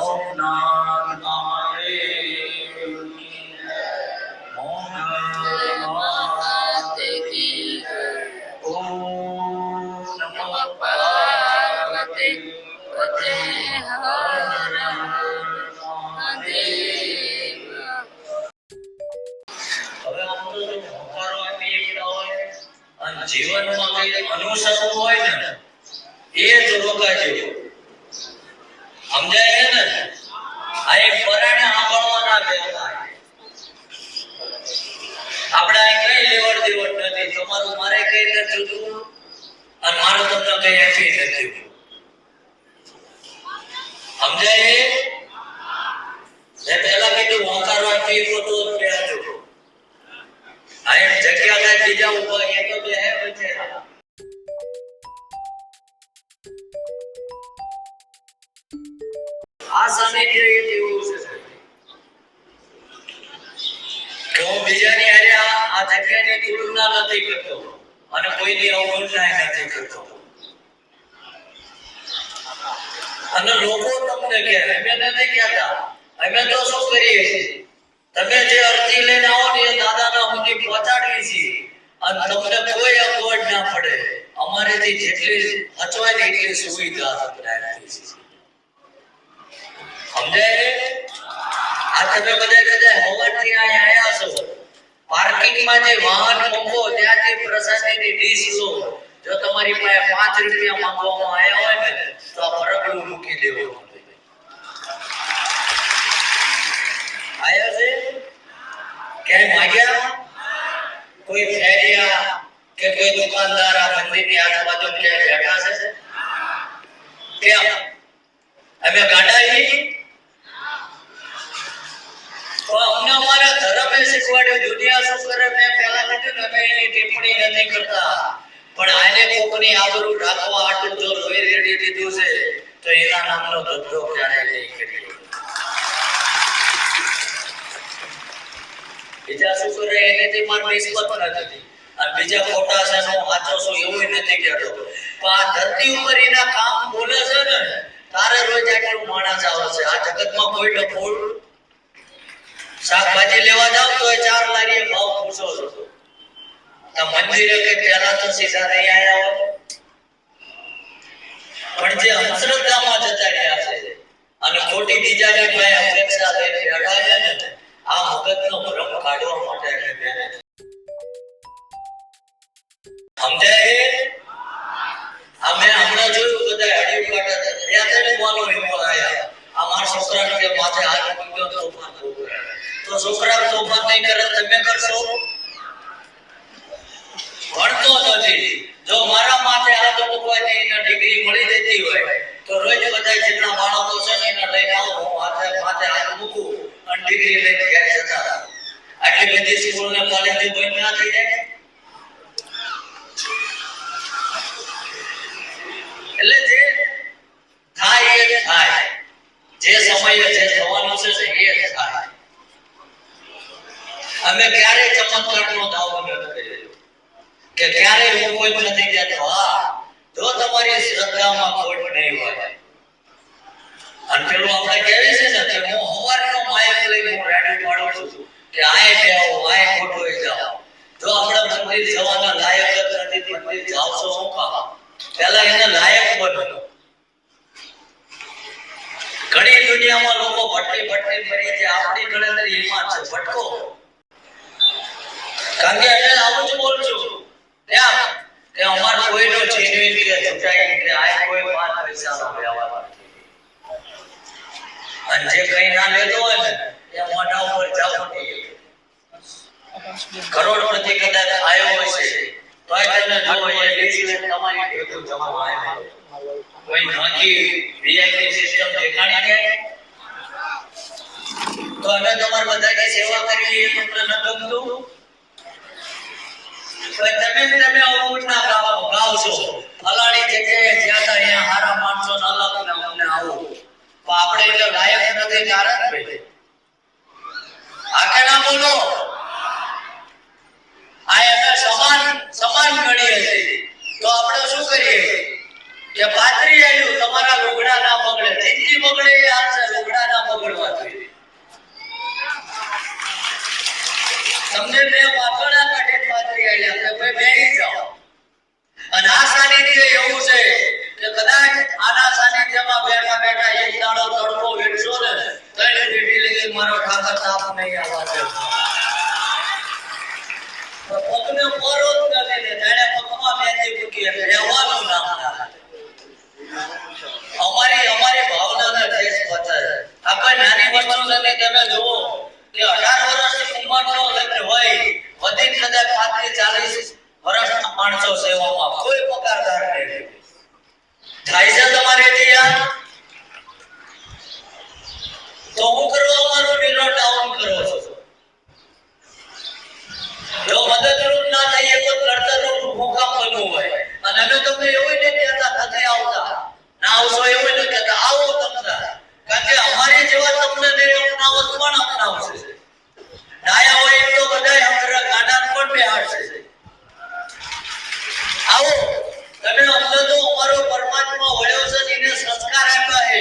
Oh, no, no, no. આપણે આ કઈ લેવડ દેવડ નથી. તમારું મારે કઈ નથી જુદું અને મારું તમને કઈ આપી નથી સમજાય છે? મેં પહેલા કીધું હોંકારો આપી તો તો બેહજો આ એક કાંઈ બીજા ઊભા એ તો બેહે બચેરા આ સાનિધ્ય એવું છે તો બીજાની હારે આ જગ્યાની તુલના નથી કરતો અને કોઈની અવગણના નથી કરતો અને લોકો તમને કહે અમે નથી કહેતા અમે તો શું કરીએ છીએ તમે જે અરજી લઈને આવો ને એ દાદાના સુધી પહોંચાડીએ છીએ. અને તમને કોઈ અગવડ ના પડે. અમારેથી જેટલી અચવાય ને એટલી સુવિધા તમને આપીએ છીએ સમજાય છે? આ તમે બધા કદાચ હવારથી અહીંયા આયા છો પાર્કિંગમાં જે વાહન મૂકો ત્યાંથી પ્રસાદીની ડીશ લો જો તમારી પાસે પાંચ રૂપિયા માંગવામાં આવ્યા હોય ને, તો આ ફરકડું મૂકી દેવું. આયા છે? ક્યાંય માગ્યા? કોઈ ફેરિયા કે કોઈ દુકાનદાર આ મંદિરની આજુબાજુ ક્યાંય બેઠા છે? ત્યાં અમે ગાડાઈ અમને અમારા ધર્મે શીખવાડ્યું, દુનિયા શું કરે? અમે ટિપ્પણી નથી કરતા. પણ આને કોકની આબરૂ ઢાંકવા હાટુ જો દીધું છે, તો એના નામનો ધંધો ક્યારે નહીં કરીએ? બીજા શું કરે તે મારે નિસ્બત નથી અને બીજા ખોટા છે હું સાચો છું એવું નથી કહેતો. પણ આ ધરતી ઉપર એના કામ બોલે છે ને, તારે રોજ આટલું માણસ આવે છે. આ જગતમાં કોઈ ડફોડ શાકભાજી લેવા જાવ તો એ ચાર લારીએ ભાવ પૂછો છો. મંદિરે કે પેલા તો સીધા નહીં આવ્યા હોય. પણ જે અંધશ્રદ્ધામાં જતા રહ્યા છે, અને ખોટી બીજાની પાસે અપેક્ષા લઈને બેઠા છે ને. આ મગજનો ભ્રમ કાઢવા માટે એને બેઠા સમજાય? આ મેં હમણાં જોયું બધા હડિયું કાઢે છે. ત્યાં તેને માનો એવો આવ્યા આ મારા છોકરાને કે, માથે હાથ મૂક્યો, તોફાન તો છોકરા તોફાન નહીં કરે તમે કરશો? ભણતો નથી. જો મારા માથે હાથ મૂકવાથી ડિગ્રી મળી જતી હોય તો રોજ બધા જેટલા બાળકો છે ને એને લઈને આવો હું હાથે માથે હાથ મૂકું અને ડિગ્રી લઈને ઘેર જતા રહો. આટલી બધી સ્કૂલ ને કોલેજ બંધ ના થઈ જાય? એટલે જે થાય એ થાય. જે સમયે જે થવાનું છે ને એ જ થાય. અમે ક્યારેય ચમત્કારનો દાવો નથી કર્યો કે ક્યારેય હું કોઈ નથી કહેતો હા જો તમારી શ્રદ્ધામાં ખોટ નહીં હોય. અને પેલું આપણે કહેવી છે ને કે હું હવારનો માયક લઈને હું રેડી પાડું છું કે આય બેહો, આય ખોટો જાઓ. જો આપણે મંદિર જવાના લાયક જ નથી મંદિર જાઓ છો હું કામ? પહેલા એને લાયક બનો. ઘણી દુનિયામાં લોકો ભટકી ભટકી ફરી છે, આપણી ગણતરી એમાં છે, ભટકો. કારણ કે એટલે આવું જ બોલું છું. એમ કે અમાર કોઈનો જેન્યુઇન કે જુટાઈ કે આ કોઈ પાંચ પૈસાનો વ્યવહાર અને જે કઈ ના લેતો હોય ને, એ મોઢા ઉપર ઝાપટી કરોડપતિ કદાચ આવ્યો હશે તો આ તમને જો એ ડિસિઝન તમારી ભેગું જમા આવ્યો કોઈ નોંધી વીઆઈપી સિસ્ટમ દેખાડી કે? તો અમે તમારા બધાની સેવા કરી એ તમને ન ગમતું? તમે તમે અવગુણના ગાવ ગાવ છો. ફલાણી જગ્યાએ જ્યાં તા અહીંયા હારા માણસો અલગ ને અમને આવો. તો આપણે એટલે લાયક નથી કારણ ભાઈ આ કે ના બોલો. આ એને સમાન સમાન ગણીએ છીએ તો આપણે શું કરીએ? કે પાતરી આવ્યું તમારા લુગડા ના બગડે જિંદગી બગડે આ લુગડા ના બગડવા જોઈએ. તમને બે વાસણા કાઢે પાતરી આવ્યા કે ભાઈ જાઓ. અને આ સાનિધ્ય એવું છે કે કદાચ આના સાનિધ્યમાં બેઠા બેઠા એક દાડો તડકો વેઠશો ને ત્રણ પેઢી લઈ મારો ઠાકર તાપ નહીં આવવા દે. પગને પરો જ નથી ને જાણે પગમાં મહેંદી મૂકી એટલે રહેવાનું નામ અમારી અમારી ભાવનાના ઠેસ પથ્થર આ કોઈ નાની વસ્તુ નથી, તમે જુઓ કે અઢાર ઉંમરનો લગ્ન હોય વધીને કદાચ પાંત્રીસ ચાલીસ વર્ષના માણસો સેવામાં કોઈ પગારદાર નહીં. થાય છે તમારે ત્યાં તો હું કરવા મારું નીલો ડાઉન કરો છો. જો મદદરૂપ ના થઈએ તો બનવું હોય. અને અમે તમને એવું ને કહેતા નથી આવતા. ના આવશો એવું ને કહેતા. આવો તમને કારણ કે અમારી જેવા તમને નહીં અપનાવો કોણ અપનાવશે ડાયા હોય તો બધાય અમારા ગાડા પણ બેહાડશે. આવો, તમે અમને તો અમારો પરમાત્મા વળ્યો છે એને સંસ્કાર આપ્યા છે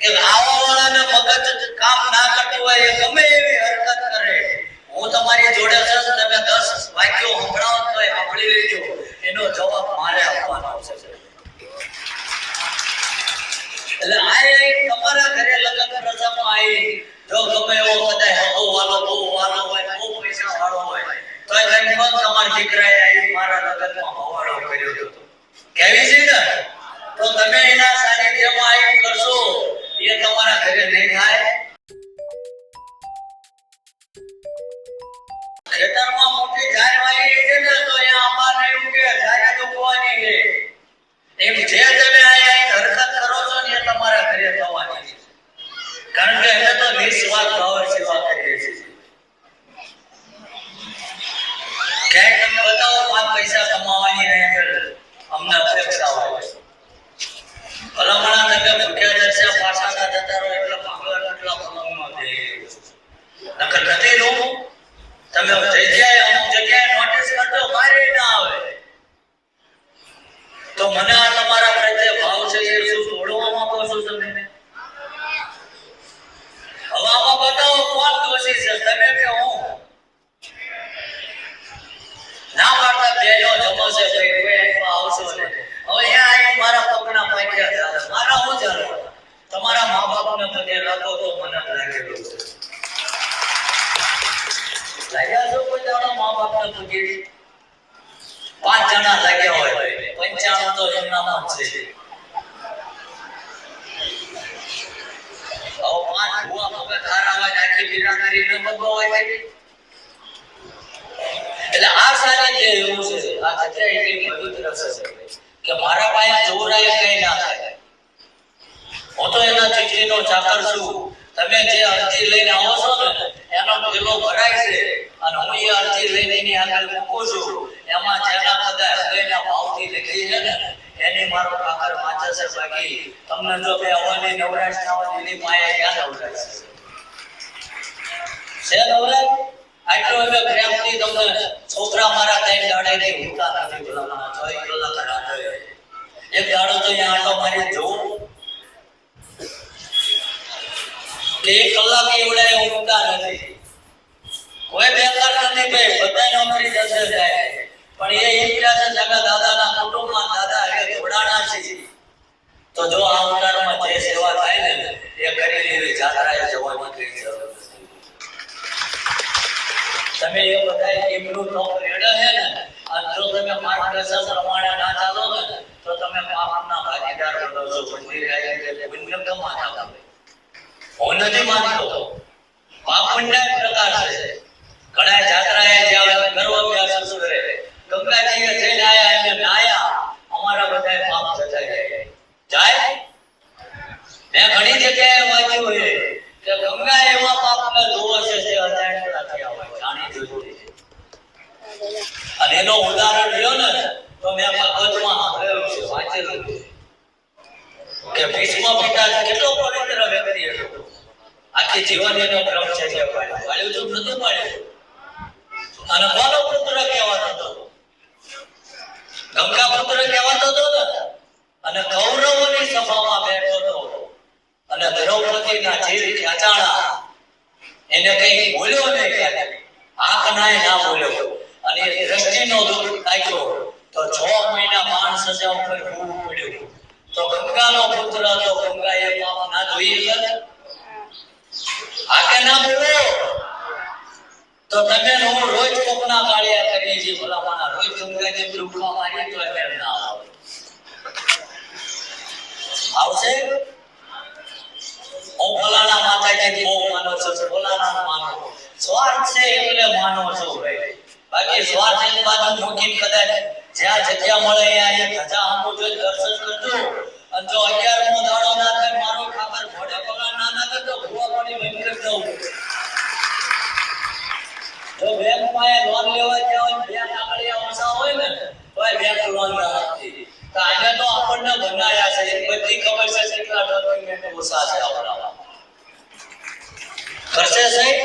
કે આવા વાળાને મગજ કામ ના કરતું હોય એ ગમે એવી હરકત કરે. સાનિધ્યમાં કરશો, એ તમારા ઘરે નહીં થાય. ખેતરમાં મોટી ઝાડ છે ને, તો અહીંયા અમારે એવું કે તો ઉગવાની છે. એમ જે તમે અહીંયા હરકત કરો છો ને, એ તમારા ઘરે થવાની છે. કારણ કે એને તો નિસ્વાર્થ ભાવ સેવા કરીએ છીએ. ક્યાંય તમને બતાવો પાંચ પૈસા કમાવાની નહીં અમને અપેક્ષા હોય ભલામણા તમે ભૂખ્યા પાછા જતા રહો એટલે ભગવાન એટલા અમુક જગ્યાએ નોટિસ કરજો મારે ના આવે. તો મને આ તમારા પ્રત્યે ભાવ છે એ શું તોડવા માંગો છો તમે? હવામાં બતાવો કોણ દોષી છે? તમે કે હું ના પાડતા બેનો જમો છે ભાઈ કોઈ અહીંયા આવશો ને હવે અહીંયા આવીને મારા પગના પાક્યા ચાલે મારા હું ચાલે તમારા મા બાપને પગે લાગો તો મને લાગે છે લાગ્યા છો કોઈ દાડો મા બાપને પગે પાંચ જણા લાગ્યા હોય, પંચાણું તો એમનામાં જ છે. એટલે આ સાનિધ્ય એવું છે, આ એટલી પવિત્ર છે. કે મારા પાસે જોરાય કઈ ના થાય. હું તો એના ચીઠીનો ચાકર છું. તમે જે અરજી લઈને આવો છો ને, એનો પેલો ભરાય છે. અને હું એ અરજી લઈને એની આગળ મૂકું છું. એમાં જેના બધા હૃદયના ભાવથી લખી છે ને, એની મારો કાકર વાંચે છે બાકી. તમને જો કે અવાની નવરાશ ના હોય, એની માયા ક્યાં નવરાશ? છે આટલો અમે પ્રેમથી તમને છોકરા મારા ત્રણ દાડેથી ભૂખા નથી ભલામણા છ કલાક એક દાડો તો અહીંયા આટો મારી જોઉં. કે એક કલાક એવડાય ઊંઘતા નથી. કોઈ બેકાર નથી ભાઈ બધા નોકરી જશે જાય પણ એ એકલા છે જગા દાદાના કુટુંબમાં દાદા એ ઘોડાના છે. તો જો આ અવતારમાં જે સેવા થાય ને, એ કરી લેવી, જાત્રાએ જવાની કઈ જરૂર તમે એ બધા એમનું તો રેડે છે ને, અને જો તમે માર્ગદર્શન પ્રમાણે ના ચાલો ને, તો તમે પાપના ભાગીદાર બનો છો. એટલે પુણ્ય કમાતા હોય છે મેં ઘણી જગ્યાએ વાંચ્યું છે કે ગંગા એવા પાપને ધોવે છે. જે નથી આવે જાણી જોઈને અને એનો ઉદાહરણ લ્યો ને, તો મેં ભાગવતમાં સાંભળેલું છે, વાંચેલું કે ભીષ્મ પિતા કેટલો પવિત્ર વ્યક્તિ હતો આખી જીવન એનો બ્રહ્મચર્ય પાડ્યો. પાડ્યું છું નતું પાડ્યું. અને કોનો પુત્ર કહેવાતો હતો. ગંગા પુત્ર કહેવાતો હતો અને કૌરવોની સભામાં બેઠો હતો. અને દ્રૌપદીના જીવ ખેંચાણા એને કઈ બોલ્યો નહીં ક્યારે આંખ નાય ના બોલ્યો. અને દ્રષ્ટિનો દુઃખ થાય તો છ મહિના માણસ સજા ઉપર ભૂખ પડ્યું. તો ગંગાનો પુત્ર હતો ગંગાએ પાપ ના ધોઈ આ કે ના બોલો? તો તમે હું રોજ કોકના માળ્યા કરીએ છીએ, ભલા માણા રોજ ગંગાજી ડૂબવા મારીએ તો એમ ના આવે. આવશે? હું ભલાના માતાજી, બહુ માનો છું, ભલાના માનો સ્વાર્થ છે એટલે માનો છો ભાઈ. બાકી સ્વાર્થ બાજુ મૂકીને કદાચ જ્યાં જગ્યા મળે, ત્યાં ધજા આમું જોઈ દર્શન કરજો અને જો અગિયારમો દાડો ના થાય મારો ખાબર ઘોડે પગાર ના ના કરતો ભૂવા બંધ કરી દઉં. જો બેંકમાં એ લોન લેવા ગયા હોય ને બે કાગળિયા ઓછા હોય ને, તો બેંક લોન ના આપતી છે. એ ઓછા છે કરશે સાહેબ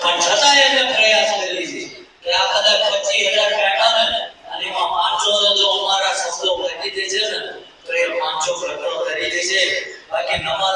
પણ છતાં એને પ્રયાસ કરી છે કે આ કદાચ પચીસ હજાર બેઠા ને અને એમાં પાંચસો જો અમારા શબ્દો વધી જશે ને તો એ પાંચસો ઘટો કરી દેશે